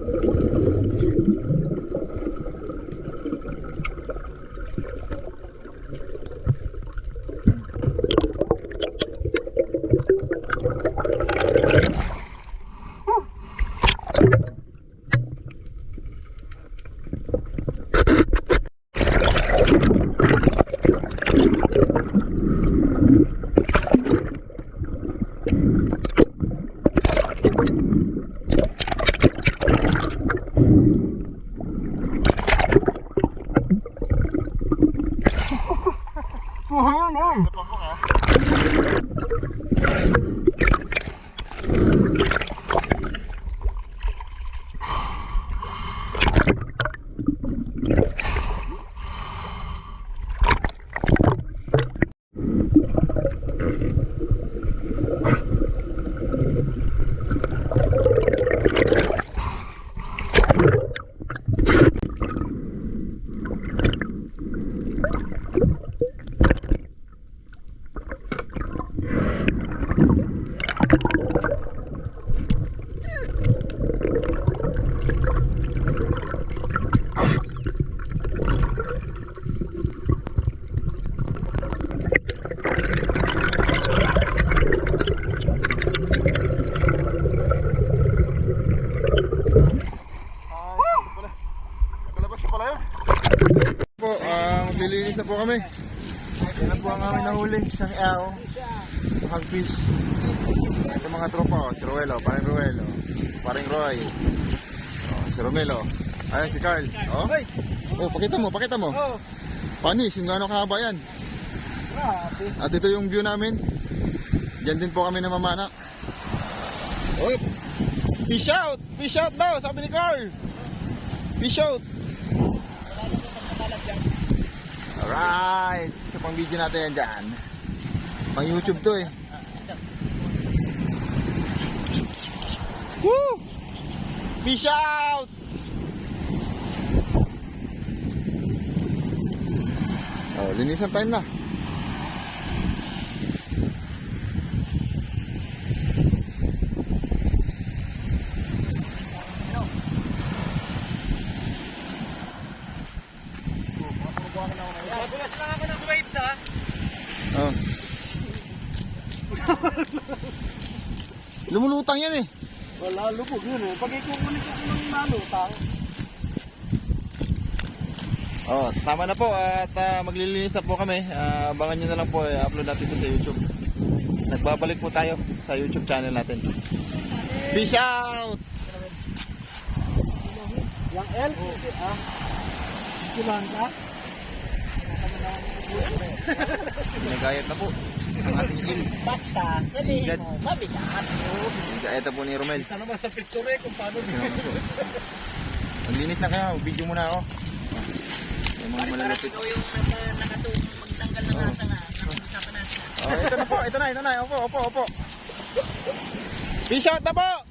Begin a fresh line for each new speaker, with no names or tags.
Palabas na pala yun. Po, ah, maglilinis na po kami. Yan po ang aming nahuli, isang L. Hagfish. Ito mga tropa, oh, si Ruelo, paring Ruelo, paring Roy. Oh, si Romelo. Ayan si Carl. Oh. Oh, pakita mo, pakita mo.
Oh,
Panis, yung gano'ng kahaba yan. At ito yung view namin. Diyan din po kami namamana. Oh, fish out! Fish out daw, sabi ni Carl. Fish out! Alright! Isa pang video natin yan dyan. Pang YouTube to eh. Woo! Fish out! Oh, linisan time na.
Magulas lang ako ng weights ha.
Oh. Lumulutang yan eh.
Wala, lubog yun eh. Pag ikukulit ko ng nalutang.
Oh, tama na po at ah, maglilinis na po kami. Ah, abangan nyo na lang po, eh, upload natin ito sa YouTube. Nagbabalik po tayo sa YouTube channel natin. Peace out!
Yung L, ah. Kulang ka?
Nagayat na po ang ating il.
Basta, sabihin mo, mabigat.
Nagayat na po ni Romel.
Kita naman sa picture eh kung paano
po. Maglinis na kayo, video muna ako. Yung mga malalapit.
ikaw yung naka, nakatulong magtanggal ng asa nga. Usapan natin.
Oh, ito na po, ito na, ito na. Opo, opo, opo. Peace out na po!